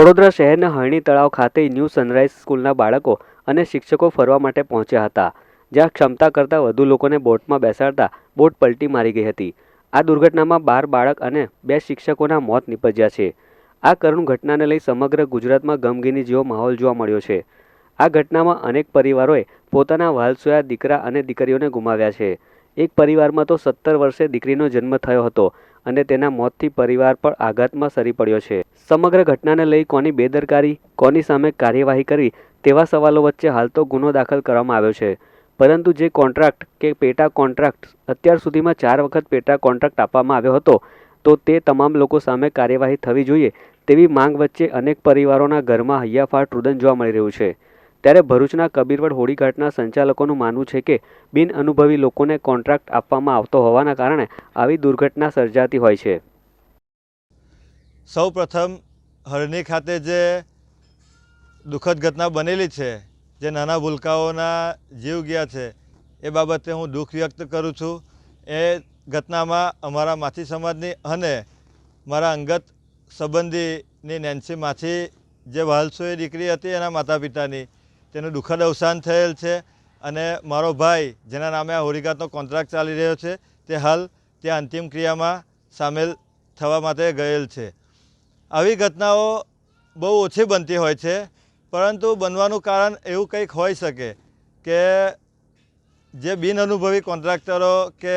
વડોદરા શહેરના હરણી તળાવ ખાતે ન્યૂ સનરાઈઝ સ્કૂલના બાળકો અને શિક્ષકો ફરવા માટે પહોંચ્યા હતા, જ્યાં ક્ષમતા કરતાં વધુ લોકોને બોટમાં બેસાડતા બોટ પલટી મારી ગઈ હતી. આ દુર્ઘટનામાં બાર બાળક અને બે શિક્ષકોના મોત નીપજ્યા છે. આ કરુણ ઘટનાને લઈ સમગ્ર ગુજરાતમાં ગમગીની જેવો માહોલ જોવા મળ્યો છે. આ ઘટનામાં અનેક પરિવારોએ પોતાના વાલસોયા દીકરા અને દીકરીઓને ગુમાવ્યા છે. એક પરિવારમાં તો સત્તર વર્ષે દીકરીનો જન્મ થયો હતો. અને તેના મોતથી પરિવાર પર આઘાતમાં સરી પડ્યો છે. સમગ્ર ઘટનાને લઈ કોની બેદરકારી, કોની સામે કાર્યવાહી કરવી તેવા સવાલો વચ્ચે હાલ તો ગુનો દાખલ કરવામાં આવ્યો છે. પરંતુ જે કોન્ટ્રાક્ટ કે પેટા કોન્ટ્રાક્ટ અત્યાર સુધીમાં ચાર વખત પેટા કોન્ટ્રાક્ટ આપવામાં આવ્યો હતો, તો તે તમામ લોકો સામે કાર્યવાહી થવી જોઈએ તેવી માંગ વચ્ચે અનેક પરિવારોના ઘરમાં હૈયાફાટ રુદન જોવા મળી રહ્યું છે. ત્યારે ભરૂચના કબીરવડ હોળીઘાટના સંચાલકોનું માનવું છે કે બિન અનુભવી લોકોને કોન્ટ્રાક્ટ આપવામાં આવતો હોવાના કારણે આવી દુર્ઘટના સર્જાતી હોય છે. સૌ પ્રથમ હરણી ખાતે જે દુઃખદ ઘટના બનેલી છે, જે નાના ભૂલકાઓના જીવ ગયા છે, એ બાબતે હું દુઃખ વ્યક્ત કરું છું. એ ઘટનામાં અમારા માછી સમાજની અને મારા અંગત સંબંધીની નેન્સી માછી જે વહાલસોએ દીકરી હતી એના માતા પિતાની તેનું દુઃખદ અવસાન થયેલ છે અને મારો ભાઈ, જેના નામે આ હોળીઘાટનો કોન્ટ્રાક્ટ ચાલી રહ્યો છે, તે હાલ ત્યાં અંતિમ ક્રિયામાં સામેલ થવા માટે ગયેલ છે. આવી ઘટનાઓ બહુ ઓછી બનતી હોય છે, પરંતુ બનવાનું કારણ એવું કંઈક હોઈ શકે કે જે બિનઅનુભવી કોન્ટ્રાક્ટરો કે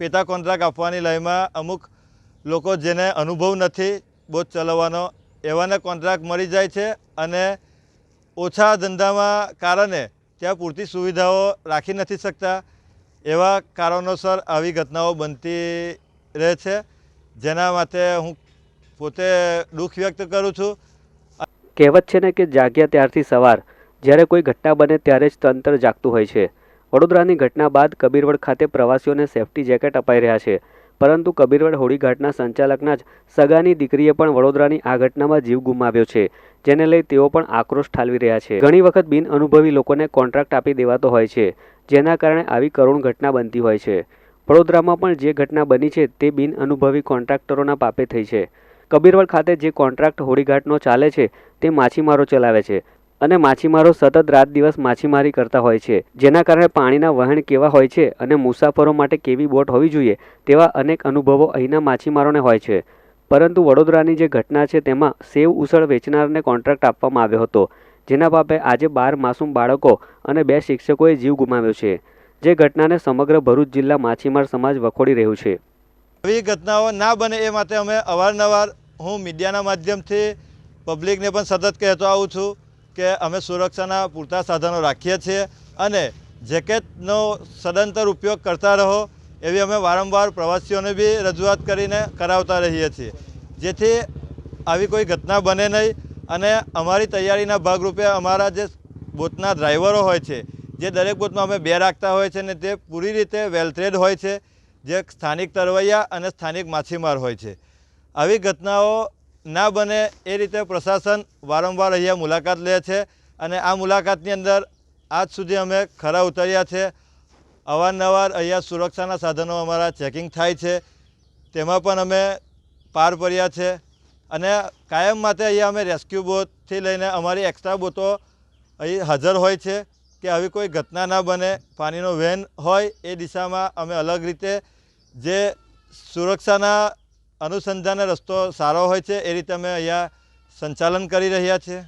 પેટા કોન્ટ્રાક્ટ આપવાની લયમાં અમુક લોકો જેને અનુભવ નથી બોજ ચલાવવાનો, એવાને કોન્ટ્રાક્ટ મળી જાય છે અને ઓછા ધંધામાં કારણે ત્યાં પૂરતી સુવિધાઓ રાખી નથી શકતા. એવા કારણોસર આવી ઘટનાઓ બનતી રહે છે. જેના માટે હું પોતે દુઃખ વ્યક્ત કરું છું. કહેવત છે ને કે જાગ્યા ત્યારથી સવાર. જ્યારે કોઈ ઘટના બને ત્યારે જ તંત્ર જાગતું હોય છે. વડોદરાની ઘટના બાદ કબીરવડ ખાતે પ્રવાસીઓને સેફટી જેકેટ અપાઈ રહ્યા છે. પરંતુ કબીરવડ હોળીઘાટના સંચાલકના જ સગાની દીકરીએ પણ વડોદરાની આ ઘટનામાં જીવ ગુમાવ્યો છે, જેને લઈ તેઓ પણ આક્રોશ ઠાલવી રહ્યા છે. ઘણી વખત બિન અનુભવી લોકોને કોન્ટ્રાક્ટ આપી દેવાતો હોય છે, જેના કારણે આવી કરુણ ઘટના બનતી હોય છે. વડોદરામાં પણ જે ઘટના બની છે, તે બિન અનુભવી કોન્ટ્રાક્ટરોના પાપે થઈ છે. કબીરવડ ખાતે જે કોન્ટ્રાક્ટ હોળીઘાટનો ચાલે છે, તે માછીમારો ચલાવે છે અને માછીમારો સતત રાત દિવસ માછીમારી કરતા હોય છે. જેના કારણે પાણીના વહેણ કેવા હોય છે અને મુસાફરો માટે કેવી બોટ હોવી જોઈએ તેવા અનેક અનુભવો અહીંના માછીમારોને હોય છે. પરંતુ વડોદરાની જે ઘટના છે તેમાં સેવ ઉસળ વેચનારને કોન્ટ્રાક્ટ આપવામાં આવ્યો હતો, જેના પાપે આજે બાર માસૂમ બાળકો અને બે શિક્ષકોએ જીવ ગુમાવ્યો છે, જે ઘટનાને સમગ્ર ભરૂચ જિલ્લા માછીમાર સમાજ વખોડી રહ્યું છે. આવી ઘટનાઓ ના બને એ માટે અમે અવારનવાર હું મીડિયાના માધ્યમથી પબ્લિકને પણ સતત કહેતો આવું છું. કે અમે સુરક્ષાના પૂરતા સાધનો રાખીએ છીએ અને જેકેટનો સદંતર ઉપયોગ કરતા રહો એવી અમે વારંવાર પ્રવાસીઓને બી રજૂઆત કરીને કરાવતા રહીએ છીએ. જેથી આવી કોઈ ઘટના બને નહીં અને અમારી તૈયારીના ભાગરૂપે અમારા જે બોટના ડ્રાઈવરો હોય છે, જે દરેક બોટમાં અમે બે રાખતા હોય છે ને તે પૂરી રીતે વેલટ્રેડ હોય છે, જે સ્થાનિક તરવૈયા અને સ્થાનિક માછીમાર હોય છે. આવી ઘટનાઓ ના બને એ રીતે પ્રશાસન વારંવાર અહીંયા મુલાકાત લે છે અને આ મુલાકાતની અંદર આજ સુધી અમે ખરા ઉતર્યા છે. અવારનવાર અહીંયા સુરક્ષાના સાધનો અમારા ચેકિંગ થાય છે. તેમાં પણ અમે પાર પડ્યા છે અને કાયમ માટે અહીંયા અમે રેસ્ક્યુ બોટથી લઈને અમારી એક્સ્ટ્રા બોટો અહીં હાજર હોય છે કે આવી કોઈ ઘટના ના બને, પાણીનો વેન હોય એ દિશામાં અમે અલગ રીતે જે સુરક્ષાના અનુસંધાને રસ્તો સારો હોય છે એ રીતે અમે અહીંયા સંચાલન કરી રહ્યા છીએ.